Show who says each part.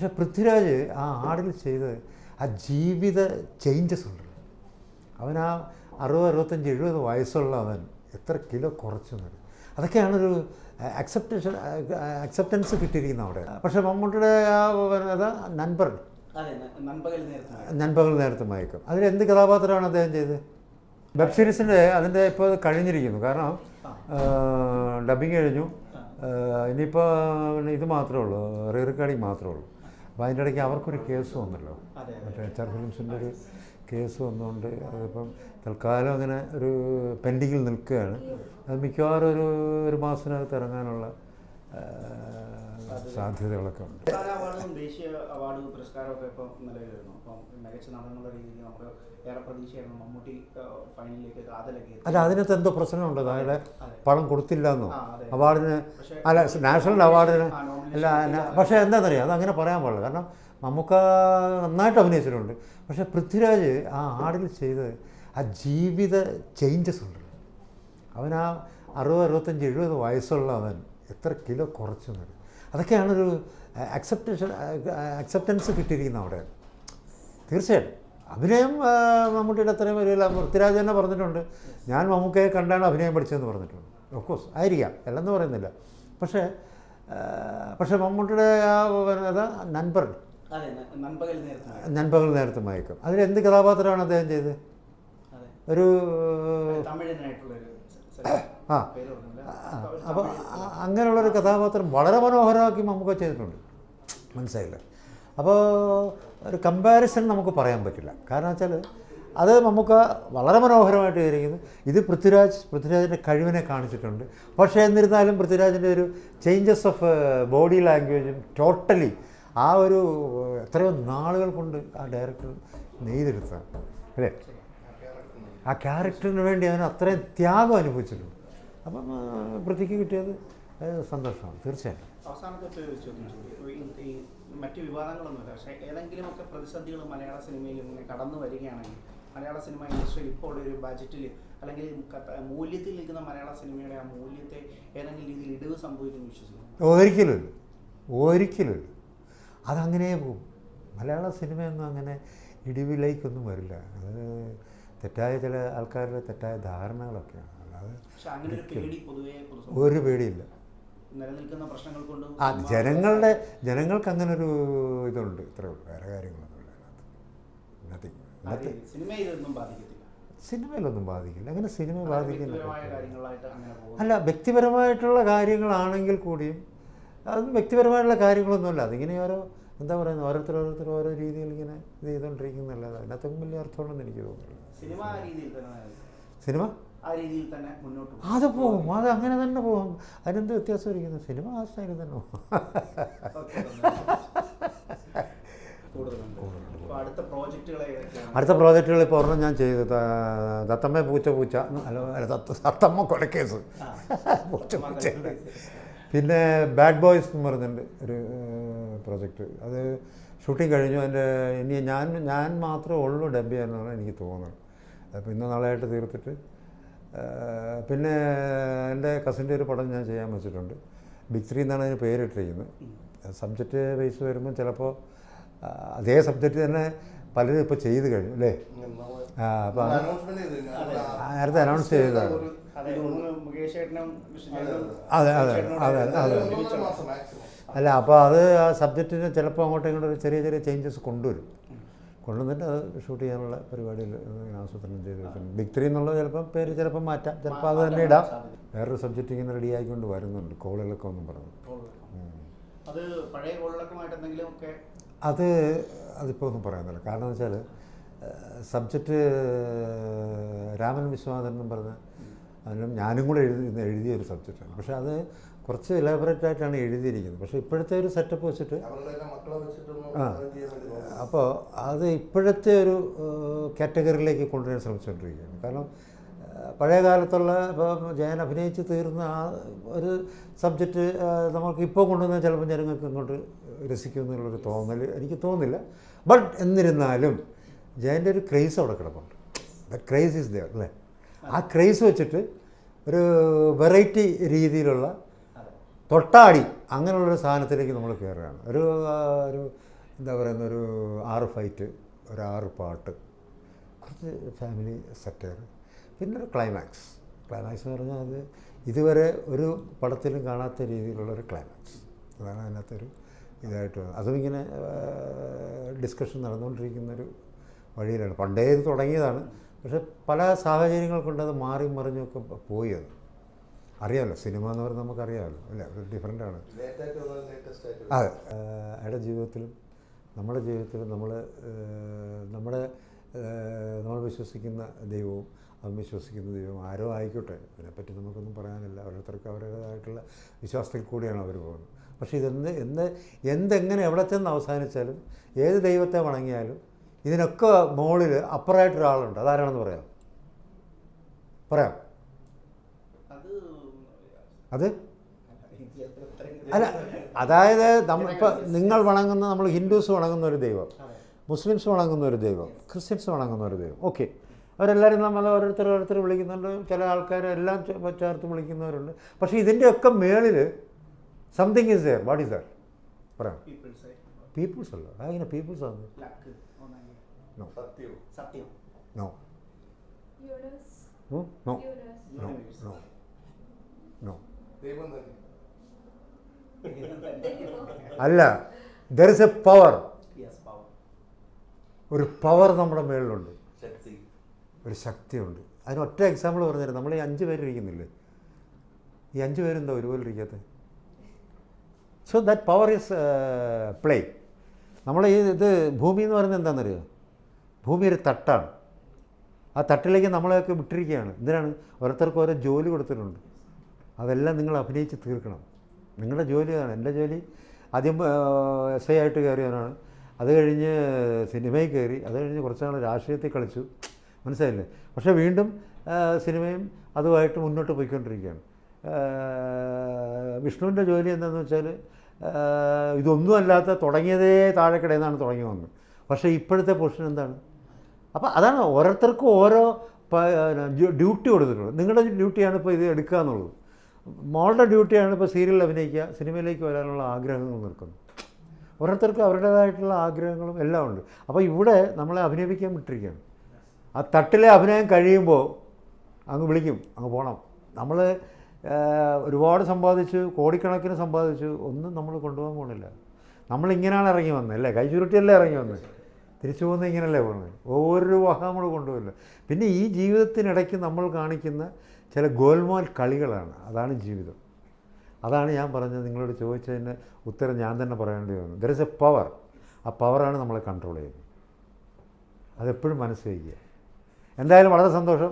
Speaker 1: പക്ഷെ പൃഥ്വിരാജ് ആ ആടിൽ ചെയ്ത് ആ ജീവിത ചേഞ്ചസ് ഉണ്ടല്ലോ അവൻ ആ അറുപത് അറുപത്തഞ്ച് എഴുപത് വയസ്സുള്ള അവൻ എത്ര കിലോ കുറച്ചു എന്ന് അതൊക്കെയാണൊരു അക്സെപ്റ്റേഷൻ അക്സെപ്റ്റൻസ് കിട്ടിയിരിക്കുന്ന അവിടെ. പക്ഷേ മമ്മൂട്ടിയുടെ ആ നൻപർ
Speaker 2: നൻപകൽ. നേരത്തെ.
Speaker 1: മയക്കും. അതിൽ എന്ത് കഥാപാത്രമാണ് അദ്ദേഹം ചെയ്തത്? വെബ് സീരീസിന്റെ അതിന്റെ ഇപ്പോൾ അത് കഴിഞ്ഞിരിക്കുന്നു. കാരണം ഡബിങ് കഴിഞ്ഞു. ഇനിയിപ്പോൾ ഇത് മാത്രമേ ഉള്ളൂ റീ റെക്കോർഡിങ് മാത്രമേ ഉള്ളൂ. അപ്പോൾ അതിന്റെ ഇടയ്ക്ക് അവർക്കൊരു കേസ് വന്നല്ലോ. മറ്റേ എച്ച് ആർ ഫിലിംസിന്റെ ഒരു കേസ് വന്നുകൊണ്ട് അതിപ്പം തൽക്കാലം അങ്ങനെ ഒരു പെൻഡിങ്ങിൽ നിൽക്കുകയാണ്. അത് മിക്കവാറും ഒരു ഒരു മാസത്തിനകത്ത് ഇറങ്ങാനുള്ള സാധ്യതകളൊക്കെ ഉണ്ട്.
Speaker 2: ദേശീയ അവാർഡ് പുരസ്കാരമൊക്കെ ഇപ്പോൾ നിലവിലായിരുന്നു അപ്പം മികച്ച നടനുള്ള രീതിയിൽ നമുക്ക് ഏറെ പ്രതീക്ഷയായിരുന്നു മമ്മൂട്ടി ഫൈനലിലേക്ക് കാതലൊക്കെ എത്തി.
Speaker 1: അല്ല അതിനകത്ത് എന്തോ പ്രശ്നമുണ്ട്. അയാളെ പണം കൊടുത്തില്ല എന്നോ അവാർഡിന് അല്ല നാഷണൽ അവാർഡിന് അല്ല പക്ഷെ പക്ഷേ എന്താണെന്നറിയാം അങ്ങനെ പറയാൻ പാടില്ല. കാരണം നമുക്ക് നന്നായിട്ട് അഭിനയിച്ചിട്ടുണ്ട്. പക്ഷേ പൃഥ്വിരാജ് ആ ആടിൽ ചെയ്ത് ആ ജീവിത ചേഞ്ചസ് ഉണ്ട് അവൻ ആ അറുപത് അറുപത്തഞ്ച് എഴുപത് വയസ്സുള്ള അവൻ എത്ര കിലോ കുറച്ചു അതൊക്കെയാണ് അതൊക്കെയാണൊരു അക്സെപ്റ്റേഷൻ അക്സെപ്റ്റൻസ് കിട്ടിയിരിക്കുന്ന അവിടെ. തീർച്ചയായിട്ടും അഭിനയം മമ്മൂട്ടിയുടെ അത്രയും വരില്ല പൃഥ്വിരാജ് തന്നെ പറഞ്ഞിട്ടുണ്ട്. ഞാൻ മമ്മൂക്കയെ കണ്ടാണ് അഭിനയം പഠിച്ചതെന്ന് പറഞ്ഞിട്ടുണ്ട്. ഓഫ് കോഴ്സ് ആയിരിക്കാം. അല്ലെന്ന് പറയുന്നില്ല. പക്ഷേ പക്ഷേ മമ്മൂട്ടിയുടെ ആ അതാ നൻപർ
Speaker 2: നൻപകൽ നേരത്തെ
Speaker 1: മയക്കും. അതിലെന്ത് കഥാപാത്രമാണ് അദ്ദേഹം ചെയ്തത്? ഒരു
Speaker 2: തമിഴനായിട്ടുള്ള
Speaker 1: ആ. അപ്പോൾ അങ്ങനെയുള്ളൊരു കഥാപാത്രം വളരെ മനോഹരമാക്കി മമ്മൂക്ക ചെയ്തിട്ടുണ്ട്. മനസ്സിലായില്ല? അപ്പോൾ ഒരു കമ്പാരിസൺ നമുക്ക് പറയാൻ പറ്റില്ല. കാരണം വെച്ചാൽ അത് നമുക്ക് വളരെ മനോഹരമായിട്ട് ചെയ്തിരിക്കുന്നു. ഇത് പൃഥ്വിരാജ് പൃഥ്വിരാജിന്റെ കഴിവിനെ കാണിച്ചിട്ടുണ്ട്. പക്ഷേ എന്നിരുന്നാലും പൃഥ്വിരാജിന്റെ ഒരു ചേഞ്ചസ് ഓഫ് ബോഡി ലാംഗ്വേജും ടോട്ടലി ആ ഒരു എത്രയോ നാളുകൾ കൊണ്ട് ആ ഡയറക്ടർ നെയ്തെടുത്താണ് അല്ലേ? ആ ക്യാരക്ടറിന് വേണ്ടി അവന് അത്രയും ത്യാഗം അനുഭവിച്ചിട്ടുണ്ട്. അപ്പം വൃത്തിക്ക് കിട്ടിയത് സന്തോഷമാണ് തീർച്ചയായിട്ടും.
Speaker 2: അവസാനത്തെ ഈ മറ്റ് വിവാദങ്ങളൊന്നുമില്ല. പക്ഷേ ഏതെങ്കിലുമൊക്കെ പ്രതിസന്ധികൾ മലയാള സിനിമയിൽ ഇങ്ങനെ കടന്നു വരികയാണെങ്കിൽ മലയാള സിനിമ ഇൻഡസ്ട്രിയിൽ ഇപ്പോൾ ഒരു ബജറ്റിൽ അല്ലെങ്കിൽ മൂല്യത്തിൽ നിൽക്കുന്ന മലയാള സിനിമയുടെ ആ മൂല്യത്തെ ഏതെങ്കിലും രീതിയിൽ ഇടിവ് സംഭവിക്കുന്നു വിശ്വസിക്കുന്നു.
Speaker 1: ഒരിക്കലും ഒരിക്കലും അതങ്ങനെ പോകും. മലയാള സിനിമയൊന്നും അങ്ങനെ ഇടിവിലേക്കൊന്നും വരില്ല. അത് തെറ്റായ ചില ആൾക്കാരുടെ തെറ്റായ ധാരണകളൊക്കെയാണ്.
Speaker 2: അങ്ങനെ ഒരു
Speaker 1: പേടിയില്ല. ആ ജനങ്ങളുടെ ജനങ്ങൾക്ക് അങ്ങനെ ഒരു ഇതുണ്ട്. ഇത്രേ ഉള്ളൂ. വേറെ കാര്യങ്ങളൊന്നുമില്ല അതിനകത്ത്.
Speaker 2: ബാധിക്കത്തില്ല.
Speaker 1: സിനിമയിലൊന്നും ബാധിക്കില്ല. അങ്ങനെ സിനിമ
Speaker 2: ബാധിക്കുന്ന
Speaker 1: ബാധിക്കില്ല. അല്ല വ്യക്തിപരമായിട്ടുള്ള കാര്യങ്ങളാണെങ്കിൽ കൂടിയും അത് വ്യക്തിപരമായിട്ടുള്ള കാര്യങ്ങളൊന്നുമല്ല. അതിങ്ങനെ ഓരോ എന്താ പറയുന്നത്? ഓരോരുത്തർ ഓരോരുത്തർ ഓരോ രീതിയിൽ ഇങ്ങനെ ഇത് ചെയ്തുകൊണ്ടിരിക്കുന്നല്ലാതെ അതിനകത്തൊന്നും വലിയ അർത്ഥമുണ്ടെന്ന് എനിക്ക് തോന്നുന്നില്ല.
Speaker 2: സിനിമ? ആ രീതിയിൽ തന്നെ മുന്നോട്ട് പോകും.
Speaker 1: അത് പോകും. അത് അങ്ങനെ തന്നെ പോകും. അതിനെന്ത് വ്യത്യാസം ഇരിക്കുന്നു? സിനിമ ആ സ്റ്റൈലിൽ തന്നെ പോകും.
Speaker 2: അടുത്ത പ്രോജക്റ്റുകൾ
Speaker 1: ഇപ്പോൾ ഒരെണ്ണം ഞാൻ ചെയ്തു ദത്തമ്മ തത്തമ്മ പൂച്ച പൂച്ച. അല്ല ദത്തമ്മ കൊലക്കേസ്. പൂച്ച പൂച്ചയുണ്ട് പിന്നെ ബാഡ് ബോയ്സ് എന്ന് പറയുന്നുണ്ട് ഒരു പ്രോജക്റ്റ്. അത് ഷൂട്ടിംഗ് കഴിഞ്ഞു. അതിന്റെ ഇനി ഞാൻ ഞാൻ മാത്രമേ ഉള്ളൂ ഡബ് ചെയ്യാനാണ് എനിക്ക് തോന്നുന്നത് അപ്പോൾ ഇന്ന് നാളെയായിട്ട് തീർത്തിട്ട് പിന്നെ എന്റെ കസിന്റെ ഒരു പടം ഞാൻ ചെയ്യാൻ വെച്ചിട്ടുണ്ട്. ബിഗ് ത്രീ എന്നാണ് അതിന് പേരിട്ടിരിക്കുന്നത്. സബ്ജക്റ്റ് ബേസ് വരുമ്പോൾ ചിലപ്പോൾ അതേ സബ്ജക്റ്റ് തന്നെ പലരും ഇപ്പോൾ ചെയ്ത് കഴിഞ്ഞു അല്ലേ? ആ അപ്പോൾ നേരത്തെ അനൗൺസ് ചെയ്തതാണ്.
Speaker 2: അതെ
Speaker 1: അതെ. അതെ അതെ അല്ല അപ്പോൾ അത് ആ സബ്ജക്റ്റിന് ചിലപ്പോൾ അങ്ങോട്ടും ഇങ്ങോട്ടും ചെറിയ ചെറിയ ചേഞ്ചസ് കൊണ്ടുവരും. കൊണ്ടുവന്നിട്ട് അത് ഷൂട്ട് ചെയ്യാനുള്ള പരിപാടിയിൽ ആസൂത്രണം ചെയ്ത് വെച്ചിട്ടുണ്ട് ബിഗ് ത്രീ എന്നുള്ളത് ചിലപ്പോൾ പേര് ചിലപ്പോൾ മാറ്റാം. ചിലപ്പോൾ അത് തന്നെ ഇടാം. വേറൊരു സബ്ജക്റ്റ് ഇങ്ങനെ റെഡി ആയിക്കൊണ്ട് വരുന്നുണ്ട്. കോളുകളൊക്കെ ഒന്നും പറഞ്ഞു
Speaker 2: അത് പഴയ കോളിളക്കമായിട്ട്
Speaker 1: അത് അതിപ്പോൾ ഒന്നും പറയാനില്ല. കാരണം എന്ന് വെച്ചാൽ സബ്ജക്റ്റ് രാമൻ വിശ്വനാഥൻ എന്നും പറഞ്ഞ അതിലും ഞാനും കൂടെ എഴുതി എഴുതിയ ഒരു സബ്ജക്റ്റാണ് പക്ഷേ അത് കുറച്ച് ഇലാബറേറ്റ് ആയിട്ടാണ് എഴുതിയിരിക്കുന്നത്. പക്ഷെ ഇപ്പോഴത്തെ ഒരു സെറ്റപ്പ് വെച്ചിട്ട് ആ. അപ്പോൾ അത് ഇപ്പോഴത്തെ ഒരു കാറ്റഗറിയിലേക്ക് കൊണ്ടുവരാൻ ശ്രമിച്ചുകൊണ്ടിരിക്കുകയാണ്. കാരണം പഴയ കാലത്തുള്ള ഇപ്പോൾ ജയൻ അഭിനയിച്ച് തീർന്ന ആ ഒരു സബ്ജക്റ്റ് നമുക്ക് ഇപ്പോൾ കൊണ്ടുവന്ന ചിലപ്പോൾ ജനങ്ങൾക്ക് ഇങ്ങോട്ട് രസിക്കും എന്നുള്ളൊരു തോന്നൽ എനിക്ക് തോന്നില്ല. ബട്ട് എന്നിരുന്നാലും ജയന്റെ ഒരു ക്രൈസ് അവിടെ കിടപ്പുണ്ട്. ദ ക്രൈസ് ഇസ് ദർ അല്ലേ? ആ ക്രൈസ് വെച്ചിട്ട് ഒരു വെറൈറ്റി രീതിയിലുള്ള തൊട്ടാടി അങ്ങനെയുള്ളൊരു സാധനത്തിലേക്ക് നമ്മൾ കയറുകയാണ്. ഒരു ഒരു എന്താ പറയുന്ന ഒരു ആറ് ഫൈറ്റ് ഒരു ആറ് പാട്ട്. കുറച്ച് ഫാമിലി സെറ്റർ പിന്നെ ഒരു ക്ലൈമാക്സ് ക്ലൈമാക്സ് എന്ന് പറഞ്ഞാൽ അത് ഇതുവരെ ഒരു പടത്തിലും കാണാത്ത രീതിയിലുള്ള ഒരു ക്ലൈമാക്സ് അതാണ് അതിനകത്തൊരു ഇതായിട്ട്. അതും ഇങ്ങനെ ഡിസ്കഷൻ നടന്നുകൊണ്ടിരിക്കുന്നൊരു വഴിയിലാണ്. പണ്ടേ ഇത് തുടങ്ങിയതാണ്. പക്ഷെ പല സാഹചര്യങ്ങൾ കൊണ്ട് അത് മാറി മറിഞ്ഞൊക്കെ പോയി അത്. അറിയാമല്ലോ സിനിമ എന്ന് പറയുന്നത് നമുക്കറിയാമല്ലോ അല്ലേ ഒരു ഡിഫറെന്റ് ആണ്. അതെ. അയാളുടെ ജീവിതത്തിലും നമ്മുടെ ജീവിതത്തിലും നമ്മൾ നമ്മുടെ നമ്മൾ വിശ്വസിക്കുന്ന ദൈവവും അവൻ വിശ്വസിക്കുന്ന ദൈവം ആരോ ആയിക്കോട്ടെ. അതിനെപ്പറ്റി നമുക്കൊന്നും പറയാനില്ല. ഓരോരുത്തർക്ക് അവരുടേതായിട്ടുള്ള വിശ്വാസത്തിൽ കൂടിയാണ് അവർ പോകുന്നത്. പക്ഷേ ഇതെന്ത് എന്ത് എന്തെങ്ങനെ എവിടെ ചെന്ന് അവസാനിച്ചാലും ഏത് ദൈവത്തെ വണങ്ങിയാലും ഇതിനൊക്കെ മുകളിൽ അപ്പറായിട്ടൊരാളുണ്ട് അതാരാണെന്ന് പറയാം? പറയാം.
Speaker 2: അത്
Speaker 1: അത്? അല്ല അതായത് നമ്മ ഇപ്പം നിങ്ങൾ വണങ്ങുന്ന നമ്മൾ ഹിന്ദുസ് വണങ്ങുന്ന ഒരു ദൈവം മുസ്ലിംസ് വണങ്ങുന്ന ഒരു ദൈവം ക്രിസ്ത്യൻസ് വണങ്ങുന്ന ഒരു ദൈവം. ഓക്കെ. അവരെല്ലാവരും നമ്മൾ ഓരോരുത്തർ ഓരോരുത്തർ വിളിക്കുന്നുണ്ട്. ചില ആൾക്കാരെല്ലാം ചേർത്ത് വിളിക്കുന്നവരുണ്ട്. പക്ഷേ ഇതിന്റെയൊക്കെ മേളിൽ something is there what is there പറയാം
Speaker 2: പീപ്പിൾസ്
Speaker 1: അല്ല. അങ്ങനെ പീപ്പിൾസ് ആണ്? No no. No no. No അല്ല there is a power
Speaker 2: yes power
Speaker 1: ഒരു പവർ നമ്മുടെ മേളിലുണ്ട്.
Speaker 3: ശക്തി.
Speaker 1: ഒരു ശക്തിയുണ്ട്. അതിന് ഒറ്റ എക്സാമ്പിൾ പറഞ്ഞുതരാം. നമ്മൾ ഈ അഞ്ച് പേരിരിക്കുന്നില്ലേ? ഈ അഞ്ച് പേരെന്താ ഒരുപോലെ ഇരിക്കാത്തത് so that power is play നമ്മൾ ഈ ഇത് ഭൂമി എന്ന് പറയുന്നത് എന്താണെന്നറിയോ ഭൂമി ഒരു തട്ടാണ്. ആ തട്ടിലേക്ക് നമ്മളെയൊക്കെ വിട്ടിരിക്കുകയാണ്. എന്തിനാണ്? ഓരോരുത്തർക്ക് ഓരോ ജോലി കൊടുത്തിട്ടുണ്ട്. അതെല്ലാം നിങ്ങൾ അഭിനയിച്ച് തീർക്കണം. നിങ്ങളുടെ ജോലി അതാണ് എന്റെ ജോലി ആദ്യം എസ് ഐ ആയിട്ട് കയറിയവനാണ്. അത് കഴിഞ്ഞ് സിനിമയിൽ കയറി. അത് കഴിഞ്ഞ് കുറച്ച് നാൾ രാഷ്ട്രീയത്തിൽ കളിച്ചു. മനസ്സിലായില്ലേ? പക്ഷേ വീണ്ടും സിനിമയും അതുമായിട്ട് മുന്നോട്ട് പോയിക്കൊണ്ടിരിക്കുകയാണ്. വിഷ്ണുവിന്റെ ജോലി എന്താണെന്ന് വെച്ചാൽ ഇതൊന്നും അല്ലാത്ത തുടങ്ങിയതേ താഴെക്കിടയിൽ നിന്നാണ് തുടങ്ങി വന്നത്. പക്ഷേ ഇപ്പോഴത്തെ പൊസിഷൻ എന്താണ്? അപ്പോൾ അതാണ് ഓരോരുത്തർക്കും ഓരോ ഡ്യൂട്ടി കൊടുത്തിട്ടുള്ളത്. നിങ്ങളുടെ ഡ്യൂട്ടിയാണ് ഇപ്പോൾ ഇത് എടുക്കുക എന്നുള്ളത്. മോളുടെ ഡ്യൂട്ടിയാണ് ഇപ്പോൾ സീരിയലിൽ അഭിനയിക്കുക സിനിമയിലേക്ക് വരാനുള്ള ആഗ്രഹങ്ങൾ നിൽക്കുന്നു. ഓരോരുത്തർക്കും അവരുടേതായിട്ടുള്ള ആഗ്രഹങ്ങളും എല്ലാം ഉണ്ട്. അപ്പോൾ ഇവിടെ നമ്മളെ അഭിനയിപ്പിക്കാൻ വിട്ടിരിക്കുകയാണ്. ആ തട്ടിലെ അഭിനയം കഴിയുമ്പോൾ അങ്ങ് വിളിക്കും അങ്ങ് പോകണം നമ്മൾ ഒരുപാട് സമ്പാദിച്ചു കോടിക്കണക്കിന് സമ്പാദിച്ചു ഒന്നും നമ്മൾ കൊണ്ടുപോകാൻ പോകണില്ല നമ്മളിങ്ങനെയാണ് ഇറങ്ങി വന്നത് അല്ലേ? കൈ ചുരുട്ടിയല്ലേ ഇറങ്ങി വന്നത്? തിരിച്ചു പോകുന്നത് ഇങ്ങനല്ലേ പോകുന്നത്? ഓരോ വക നമ്മൾ കൊണ്ടുപോയില്ല പിന്നെ ഈ ജീവിതത്തിനിടയ്ക്ക് നമ്മൾ കാണിക്കുന്ന ചില ഗോൽമാൽ കളികളാണ്. അതാണ് ജീവിതം. അതാണ് ഞാൻ പറഞ്ഞത് നിങ്ങളോട് ചോദിച്ചതിന് ഉത്തരം ഞാൻ തന്നെ പറയേണ്ടി വന്നു. ദർ ഇസ് എ പവർ ആ പവറാണ് നമ്മളെ കൺട്രോൾ ചെയ്യുന്നത്. അതെപ്പോഴും മനസ്സ് വയ്ക്കുക എന്തായാലും വളരെ സന്തോഷം.